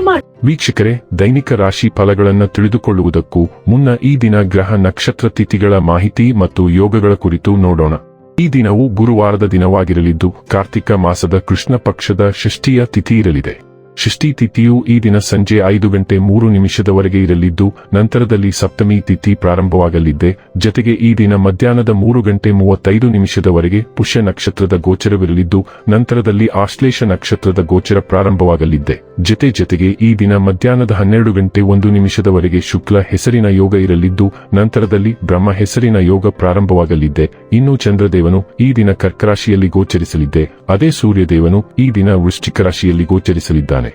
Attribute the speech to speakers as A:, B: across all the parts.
A: ಮಾಡಿ
B: ವೀಕ್ಷಕರೇ, ದೈನಿಕ ರಾಶಿ ಫಲಗಳನ್ನು ತಿಳಿದುಕೊಳ್ಳುವುದಕ್ಕೂ ಮುನ್ನ ಈ ದಿನ ಗ್ರಹ ನಕ್ಷತ್ರ ತಿಥಿಗಳ ಮಾಹಿತಿ ಮತ್ತು ಯೋಗಗಳ ಕುರಿತು ನೋಡೋಣ. ಈ ದಿನವು ಗುರುವಾರದ ದಿನವಾಗಿರಲಿದ್ದು, ಕಾರ್ತಿಕ ಮಾಸದ ಕೃಷ್ಣ ಪಕ್ಷದ ಷಷ್ಠಿಯ ತಿಥಿ ಇರಲಿದೆ. ಷಷ್ಠಿ ತಿಥಿಯು ಈ ದಿನ ಸಂಜೆ ಐದು ಗಂಟೆ ಮೂರು ನಿಮಿಷದವರೆಗೆ ಇರಲಿದ್ದು, ನಂತರದಲ್ಲಿ ಸಪ್ತಮಿ ತಿಥಿ ಪ್ರಾರಂಭವಾಗಲಿದ್ದೆ. ಜತೆಗೆ ಈ ದಿನ ಮಧ್ಯಾಹ್ನದ ಮೂರು ಗಂಟೆ ಮೂವತ್ತೈದು ನಿಮಿಷದವರೆಗೆ ಪುಷ್ಯ ನಕ್ಷತ್ರದ ಗೋಚರವಿರಲಿದ್ದು, ನಂತರದಲ್ಲಿ ಆಶ್ಲೇಷ ನಕ್ಷತ್ರದ ಗೋಚರ ಪ್ರಾರಂಭವಾಗಲಿದ್ದೆ. ಜತೆ ಜತೆಗೆ ಈ ದಿನ ಮಧ್ಯಾಹ್ನದ ಹನ್ನೆರಡು ಗಂಟೆ ಒಂದು ನಿಮಿಷದವರೆಗೆ ಶುಕ್ಲ ಹೆಸರಿನ ಯೋಗ ಇರಲಿದ್ದು, ನಂತರದಲ್ಲಿ ಬ್ರಹ್ಮ ಹೆಸರಿನ ಯೋಗ ಪ್ರಾರಂಭವಾಗಲಿದ್ದೆ. ಇನ್ನು ಚಂದ್ರದೇವನು ಈ ದಿನ ಕರ್ಕರಾಶಿಯಲ್ಲಿ ಗೋಚರಿಸಲಿದ್ದೆ. ಅದೇ ಸೂರ್ಯದೇವನು ಈ ದಿನ ವೃಶ್ಚಿಕ ರಾಶಿಯಲ್ಲಿ ಗೋಚರಿಸಲಿದ್ದಾನೆ.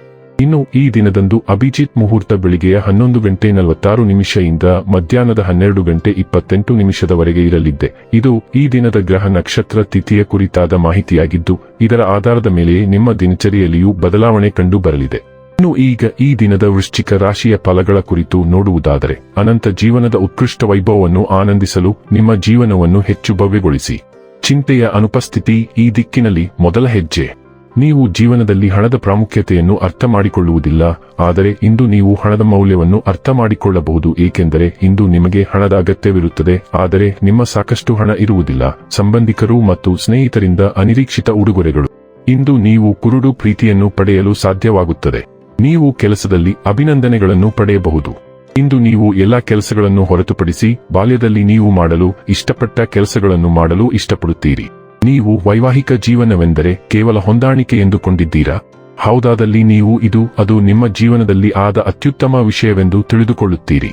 B: ಇನ್ನು ಈ ದಿನದಂದು ಅಭಿಜಿತ್ ಮುಹೂರ್ತ ಬೆಳಿಗ್ಗೆಯ ಹನ್ನೊಂದು ಗಂಟೆ ನಲವತ್ತಾರು ನಿಮಿಷದಿಂದ ಮಧ್ಯಾಹ್ನದ ಹನ್ನೆರಡು ಗಂಟೆ ಇಪ್ಪತ್ತೆಂಟು ನಿಮಿಷದವರೆಗೆ ಇರಲಿದ್ದೆ. ಇದು ಈ ದಿನದ ಗ್ರಹ ನಕ್ಷತ್ರ ತಿಥಿಯ ಕುರಿತಾದ ಮಾಹಿತಿಯಾಗಿದ್ದು, ಇದರ ಆಧಾರದ ಮೇಲೆಯೇ ನಿಮ್ಮ ದಿನಚರಿಯಲ್ಲಿಯೂ ಬದಲಾವಣೆ ಕಂಡು ಬರಲಿದೆ. ಇನ್ನು ಈಗ ಈ ದಿನದ ವೃಶ್ಚಿಕ ರಾಶಿಯ ಫಲಗಳ ಕುರಿತು ನೋಡುವುದಾದರೆ, ಅನಂತ ಜೀವನದ ಉತ್ಕೃಷ್ಟ ವೈಭವವನ್ನು ಆನಂದಿಸಲು ನಿಮ್ಮ ಜೀವನವನ್ನು ಹೆಚ್ಚು ಭವ್ಯಗೊಳಿಸಿ. ಚಿಂತೆಯ ಅನುಪಸ್ಥಿತಿ ಈ ದಿಕ್ಕಿನಲ್ಲಿ ಮೊದಲ ಹೆಜ್ಜೆ. ನೀವು ಜೀವನದಲ್ಲಿ ಹಣದ ಪ್ರಾಮುಖ್ಯತೆಯನ್ನು ಅರ್ಥ ಮಾಡಿಕೊಳ್ಳುವುದಿಲ್ಲ, ಆದರೆ ಇಂದು ನೀವು ಹಣದ ಮೌಲ್ಯವನ್ನು ಅರ್ಥ ಮಾಡಿಕೊಳ್ಳಬಹುದು, ಏಕೆಂದರೆ ಇಂದು ನಿಮಗೆ ಹಣದ ಅಗತ್ಯವಿರುತ್ತದೆ, ಆದರೆ ನಿಮ್ಮ ಸಾಕಷ್ಟು ಹಣ ಇರುವುದಿಲ್ಲ, ಸಂಬಂಧಿಕರು ಮತ್ತು ಸ್ನೇಹಿತರಿಂದ ಅನಿರೀಕ್ಷಿತ ಉಡುಗೊರೆಗಳು. ಇಂದು ನೀವು ಕುರುಡು ಪ್ರೀತಿಯನ್ನು ಪಡೆಯಲು ಸಾಧ್ಯವಾಗುತ್ತದೆ. ನೀವು ಕೆಲಸದಲ್ಲಿ ಅಭಿನಂದನೆಗಳನ್ನು ಪಡೆಯಬಹುದು. ಇಂದು ನೀವು ಎಲ್ಲಾ ಕೆಲಸಗಳನ್ನು ಹೊರತುಪಡಿಸಿ, ಬಾಲ್ಯದಲ್ಲಿ ನೀವು ಮಾಡಲು ಇಷ್ಟಪಟ್ಟ ಕೆಲಸಗಳನ್ನು ಮಾಡಲು ಇಷ್ಟಪಡುತ್ತೀರಿ. ನೀವು ವೈವಾಹಿಕ ಜೀವನವೆಂದರೆ ಕೇವಲ ಹೊಂದಾಣಿಕೆ ಎಂದುಕೊಂಡಿದ್ದೀರಾ? ಹೌದಾದಲ್ಲಿ ನೀವು ಇದು, ಅದು ನಿಮ್ಮ ಜೀವನದಲ್ಲಿ ಆದ ಅತ್ಯುತ್ತಮ ವಿಷಯವೆಂದು ತಿಳಿದುಕೊಳ್ಳುತ್ತೀರಿ.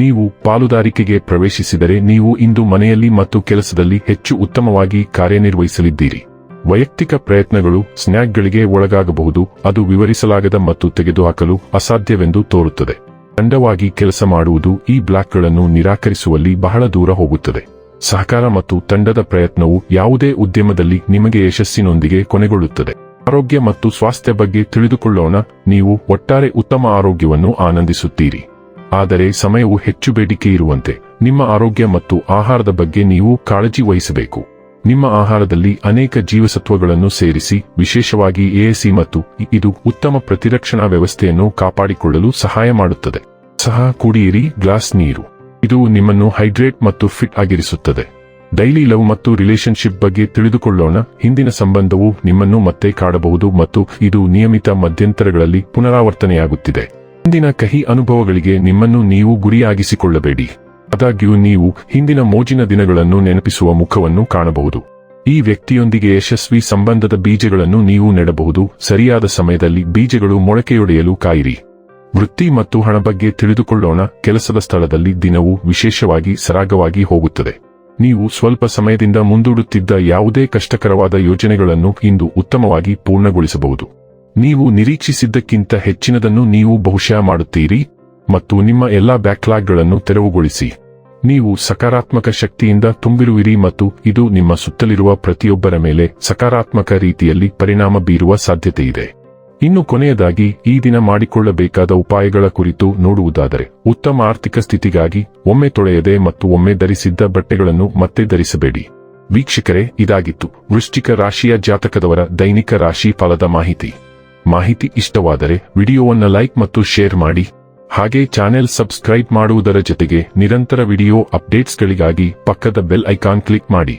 B: ನೀವು ಪಾಲುದಾರಿಕೆಗೆ ಪ್ರವೇಶಿಸಿದರೆ ನೀವು ಇಂದು ಮನೆಯಲ್ಲಿ ಮತ್ತು ಕೆಲಸದಲ್ಲಿ ಹೆಚ್ಚು ಉತ್ತಮವಾಗಿ ಕಾರ್ಯನಿರ್ವಹಿಸಲಿದ್ದೀರಿ. ವೈಯಕ್ತಿಕ ಪ್ರಯತ್ನಗಳು ಸ್ನ್ಯಾಕ್ಗಳಿಗೆ ಒಳಗಾಗಬಹುದು, ಅದು ವಿವರಿಸಲಾಗದ ಮತ್ತು ತೆಗೆದುಹಾಕಲು ಅಸಾಧ್ಯವೆಂದು ತೋರುತ್ತದೆ. ತಂಡವಾಗಿ ಕೆಲಸ ಮಾಡುವುದು ಈ ಬ್ಲಾಕ್ಗಳನ್ನು ನಿರಾಕರಿಸುವಲ್ಲಿ ಬಹಳ ದೂರ ಹೋಗುತ್ತದೆ. ಸಹಕಾರ ಮತ್ತು ತಂಡದ ಪ್ರಯತ್ನವು ಯಾವುದೇ ಉದ್ಯಮದಲ್ಲಿ ನಿಮಗೆ ಯಶಸ್ಸಿನೊಂದಿಗೆ ಕೊನೆಗೊಳ್ಳುತ್ತದೆ. ಆರೋಗ್ಯ ಮತ್ತು ಸ್ವಾಸ್ಥ್ಯ ಬಗ್ಗೆ ತಿಳಿದುಕೊಳ್ಳೋಣ. ನೀವು ಒಟ್ಟಾರೆ ಉತ್ತಮ ಆರೋಗ್ಯವನ್ನು ಆನಂದಿಸುತ್ತೀರಿ. ಆದರೆ ಸಮಯವು ಹೆಚ್ಚು ಬೇಡಿಕೆ ಇರುವಂತೆ ನಿಮ್ಮ ಆರೋಗ್ಯ ಮತ್ತು ಆಹಾರದ ಬಗ್ಗೆ ನೀವು ಕಾಳಜಿ ವಹಿಸಬೇಕು. ನಿಮ್ಮ ಆಹಾರದಲ್ಲಿ ಅನೇಕ ಜೀವಸತ್ವಗಳನ್ನು ಸೇರಿಸಿ, ವಿಶೇಷವಾಗಿ ಎಎಸಿ ಮತ್ತು ಇದು ಉತ್ತಮ ಪ್ರತಿರಕ್ಷಣಾ ವ್ಯವಸ್ಥೆಯನ್ನು ಕಾಪಾಡಿಕೊಳ್ಳಲು ಸಹಾಯ ಮಾಡುತ್ತದೆ. ಸಹ ಕುಡಿಯಿರಿ, ಗ್ಲಾಸ್ ನೀರು. ಇದು ನಿಮ್ಮನ್ನು ಹೈಡ್ರೇಟ್ ಮತ್ತು ಫಿಟ್ ಆಗಿರಿಸುತ್ತದೆ. ಡೈಲಿ ಲವ್ ಮತ್ತು ರಿಲೇಶನ್ಶಿಪ್ ಬಗ್ಗೆ ತಿಳಿದುಕೊಳ್ಳೋಣ. ಹಿಂದಿನ ಸಂಬಂಧವು ನಿಮ್ಮನ್ನು ಮತ್ತೆ ಕಾಡಬಹುದು ಮತ್ತು ಇದು ನಿಯಮಿತ ಮಧ್ಯಂತರಗಳಲ್ಲಿ ಪುನರಾವರ್ತನೆಯಾಗುತ್ತಿದೆ. ಹಿಂದಿನ ಕಹಿ ಅನುಭವಗಳಿಗೆ ನಿಮ್ಮನ್ನು ನೀವು ಗುರಿಯಾಗಿಸಿಕೊಳ್ಳಬೇಡಿ. ಆದಾಗ್ಯೂ ನೀವು ಹಿಂದಿನ ಮೋಜಿನ ದಿನಗಳನ್ನು ನೆನಪಿಸುವ ಮುಖವನ್ನು ಕಾಣಬಹುದು. ಈ ವ್ಯಕ್ತಿಯೊಂದಿಗೆ ಯಶಸ್ವಿ ಸಂಬಂಧದ ಬೀಜಗಳನ್ನು ನೀವು ನೆಡಬಹುದು. ಸರಿಯಾದ ಸಮಯದಲ್ಲಿ ಬೀಜಗಳು ಮೊಳಕೆಯೊಡೆಯಲು ಕಾಯಿರಿ. ವೃತ್ತಿ ಮತ್ತು ಹಣ ಬಗ್ಗೆ ತಿಳಿದುಕೊಳ್ಳೋಣ. ಕೆಲಸದ ಸ್ಥಳದಲ್ಲಿ ದಿನವು ವಿಶೇಷವಾಗಿ ಸರಾಗವಾಗಿ ಹೋಗುತ್ತದೆ. ನೀವು ಸ್ವಲ್ಪ ಸಮಯದಿಂದ ಮುಂದೂಡುತ್ತಿದ್ದ ಯಾವುದೇ ಕಷ್ಟಕರವಾದ ಯೋಜನೆಗಳನ್ನು ಇಂದು ಉತ್ತಮವಾಗಿ ಪೂರ್ಣಗೊಳಿಸಬಹುದು. ನೀವು ನಿರೀಕ್ಷಿಸಿದ್ದಕ್ಕಿಂತ ಹೆಚ್ಚಿನದನ್ನು ನೀವು ಬಹುಶಃ ಮಾಡುತ್ತೀರಿ ಮತ್ತು ನಿಮ್ಮ ಎಲ್ಲಾ ಬ್ಯಾಕ್ಲಾಗ್ಗಳನ್ನು ತೆರವುಗೊಳಿಸಿ. ನೀವು ಸಕಾರಾತ್ಮಕ ಶಕ್ತಿಯಿಂದ ತುಂಬಿರುವಿರಿ ಮತ್ತು ಇದು ನಿಮ್ಮ ಸುತ್ತಲಿರುವ ಪ್ರತಿಯೊಬ್ಬರ ಮೇಲೆ ಸಕಾರಾತ್ಮಕ ರೀತಿಯಲ್ಲಿ ಪರಿಣಾಮ ಬೀರುವ ಸಾಧ್ಯತೆಯಿದೆ. ಇನ್ನು ಕೊನೆಯದಾಗಿ ಈ ದಿನ ಮಾಡಿಕೊಳ್ಳಬೇಕಾದ ಉಪಾಯಗಳ ಕುರಿತು ನೋಡುವುದಾದರೆ, ಉತ್ತಮ ಆರ್ಥಿಕ ಸ್ಥಿತಿಗಾಗಿ ಒಮ್ಮೆ ತೊಳೆಯದೆ ಮತ್ತು ಒಮ್ಮೆ ಧರಿಸಿದ್ದ ಬಟ್ಟೆಗಳನ್ನು ಮತ್ತೆ ಧರಿಸಬೇಡಿ. ವೀಕ್ಷಕರೇ, ಇದಾಗಿತ್ತು ವೃಶ್ಚಿಕ ರಾಶಿಯ ಜಾತಕದವರ ದೈನಿಕ ರಾಶಿ ಫಲದ ಮಾಹಿತಿ. ಮಾಹಿತಿ ಇಷ್ಟವಾದರೆ ವಿಡಿಯೋವನ್ನು ಲೈಕ್ ಮತ್ತು ಶೇರ್ ಮಾಡಿ. ಹಾಗೆ ಚಾನೆಲ್ ಸಬ್ಸ್ಕ್ರೈಬ್ ಮಾಡುವುದರ ಜೊತೆಗೆ ನಿರಂತರ ವಿಡಿಯೋ ಅಪ್ಡೇಟ್ಸ್ಗಳಿಗಾಗಿ ಪಕ್ಕದ ಬೆಲ್ ಐಕಾನ್ ಕ್ಲಿಕ್ ಮಾಡಿ.